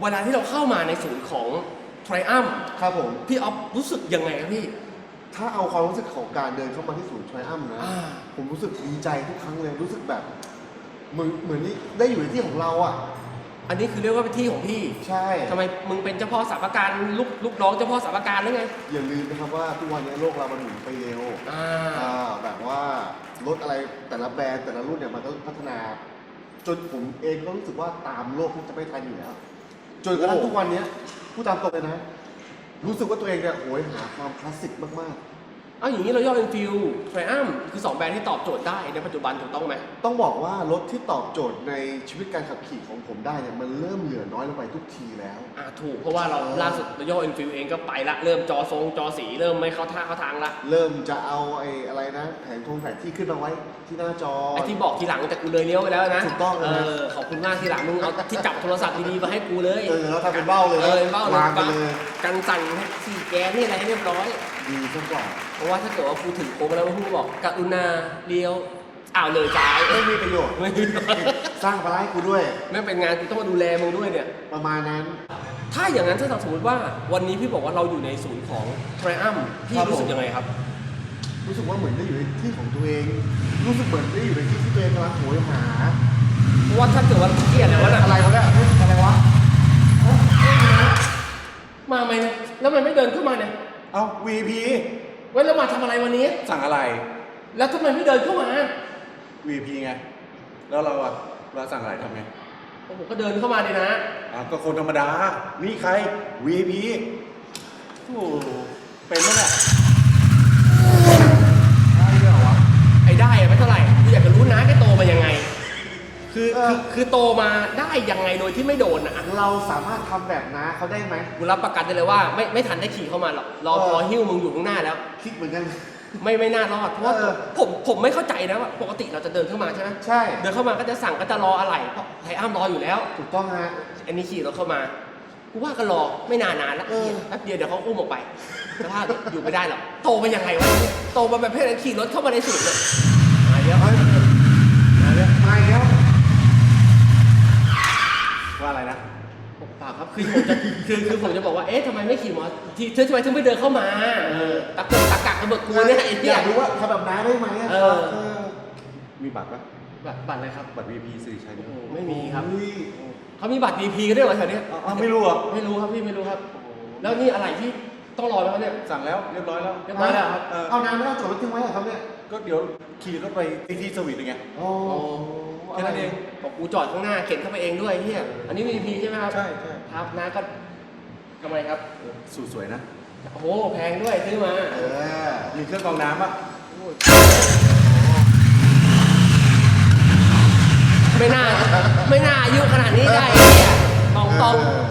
เวลาที่เราเข้ามาในศูนย์ของ Triumph ครับผม พี่ออฟรู้สึกยังไงครับพี่ ถ้าเอาความรู้สึกของการเดินเข้ามาที่ศูนย์ทรอัมนะ อ่า ผมรู้สึกดีใจทุกครั้งเลย รู้สึกแบบ เหมือนเหมือนนี่ได้อยู่ในที่ของเราอะ อันนี้คือเรียกว่าเป็นที่ของพี่ใช่ ทำไมมึงเป็นเจ้าพ่อสาปการลูกลูกน้องเจ้าพ่อสาปการหรือไงอย่าลืมนะครับว่าทุกวันนี้โลกเรามันหมุนไปเร็ว อ่า อ่าแบบว่ารถอะไรแต่ละแบรนด์แต่ละรุ่นเนี่ยมันก็พัฒนา จนผมเองก็รู้สึกว่าตามโลกที่จะไม่ทันอยู่แล้ว จนกระทั่งทุกวันนี้พูดตามตรงเลยนะ รู้สึกว่าตัวเองเนี่ยโหยหาความคลาสสิกมาก เอาอย่างนี้เราย่อเป็นฟิล Triumph คือ 2 แบรนด์ที่ตอบโจทย์ได้ในปัจจุบันถูกต้องไหมๆต้องบอกว่ารถที่ตอบโจทย์ในชีวิตการขับขี่ของผมได้เนี่ยมันเริ่มเหลือน้อยลงไปทุกทีแล้ว อ่าถูกเพราะว่าเราเออล่าสุดเราย่อ Enfield เองก็ไปละเริ่มจอทรงจอสีเริ่มไม่เข้าท่าเข้าทางละเริ่มจะเอาไอ้อะไรนะ แผงทงแผนที่ขึ้นมาไว้ที่หน้าจอ ไอที่บอกทีหลังแต่กูเลยเลี้ยวไปแล้วนะถูกต้องเลยเอนะ อขอบคุณมากทีหลังมึงเอาที่จับโทรศัพท์ดีๆมาให้กูเลยเออเราทำเป็นเบ้าเลยนะเออเป็นเบ้าเลยวางไปเลย กันสั่นสี่แกนนี่อะไรให้เรียบร้อย ดีสักกว่าเพราะว่าถ้าเกิดว่ากูถึงโค้งแล้วกูบอกกรุณาเลี้ยวอ้าวเลยซ้ายไม่มีประโยชน์ ไม่สร้างภาระให้กูด้วยไม่เป็นงานกูต้องมาดูแลมึงด้วยเนี่ย ประมาณนั้น ถ้าอย่างนั้นถ้าสมมติว่าวันนี้พี่บอกว่าเราอยู่ในศูนย์ของ Triumph พี่ครับผมรู้สึกยังไงครับ รู้สึกว่าเหมือนได้อยู่ในที่ของตัวเอง รู้สึกเหมือนได้อยู่ในที่ที่ตัวเองกำลังโหยหาเพราะว่าถ้าเกิดว่าเครียดแล้วนะอะไรวะเนี่ยเฮ้ยอะไรวะมาไหมเนี่ยแล้วมันไม่เดินเข้ามาเนี่ยเอา VP เว้ยแล้วมาทำอะไรวันนี้ สั่งอะไร แล้วทำไมไม่เดินเข้ามา VP ไง แล้วเราอะเราสั่งอะไรทำไงผมก็เดินเข้ามาเลยนะอะก็คนธรรมดา นี่ใคร VP โอ้โหเป็นไหมเนี่ยได้ด้วยเหรอวะ ไอ้ได้อะไม่เท่าไหร่คืออยากจะรู้นะแกโตมายังไง คือเออคือคือโตมาได้ยังไงโดยที่ไม่โดนอะเราสามารถทำแบบน้าเขาได้ไหมกูรับประกันได้เลยว่าไม่ไม่ทันได้ขี่เข้ามาหรอกรอเออรอหิ้วมึงอยู่ข้างหน้าแล้ว คิดเหมือนกัน ไม่ไม่น่ารอดเพราะว่าเออ ผมผมไม่เข้าใจนะว่าปกติเราจะเดินเข้ามาใช่ไหมใช่ เดินเข้ามาก็จะสั่งก็จะรออะไรเพราะไทอ้ามรออยู่แล้ว ถูกต้องฮะ อันนี้ขี่รถเข้ามากูว่าก็รอไม่นานนานแล้วเออ แป๊บเดียวเดี๋ยวเขาอุ้มออกไปสภาพเนี่ยอยู่ไม่ได้หรอกโตมายังไงวะโตมาแบบเพศนั้นขี่รถเข้ามาในศูนย์เลยมาเดี๋ยว เฮ้ยมาแล้วมาอีกแล้ว ว่าอะไรนะเปล่าครับคือผมจะคือคือผมจะบอกว่าเอ๊ะทำไมไม่ขี่มอที่เธอทำไมถึงไม่เดินเข้ามาเออตะกุกตะกักกระเบิดกลัวเนี่ยไอ้อเนี่ยยากรู้ว่าทำแบบน้าได้ไหมะเออ เออมีบัตรปะบัตรบัตรอะไรครับบัตร VP สิริชัยเนี่ยโอ้โหไม่มีครับอุ้ยเขามีบัตร VP กันด้วยเหรอแถวเนี้ยอ้าวไม่รู้เหรอไม่รู้ครับพี่ไม่รู้ครับ แล้วนี่อะไรที่ต้องรอไหมครับเนี่ย สั่งแล้วเรียบร้อยแล้ว เรียบร้อยแล้วครับ เออ เอาน้ำไม่ต้องจดรถทิ้งไว้เหรอครับเนี่ยก็เดี๋ยวขี่รถไปที่ที่สวิตไงโอ้โอ้แค่นั้นเองบอ กกูจอดข้างหน้าเข็นเข้าไปเองด้วยเฮียอันนี้ VP ใช่ไหมครับใช่ใช่ครับน้าก็ทำไมครับ สูตรสวยนะ โอ้โหแพงด้วยซื้อมาเออ มีเครื่องกรองน้ำปะไม่น่า ไม่น่าอายุขนาดนี้ได้ไอ้เฮียตองตองเออ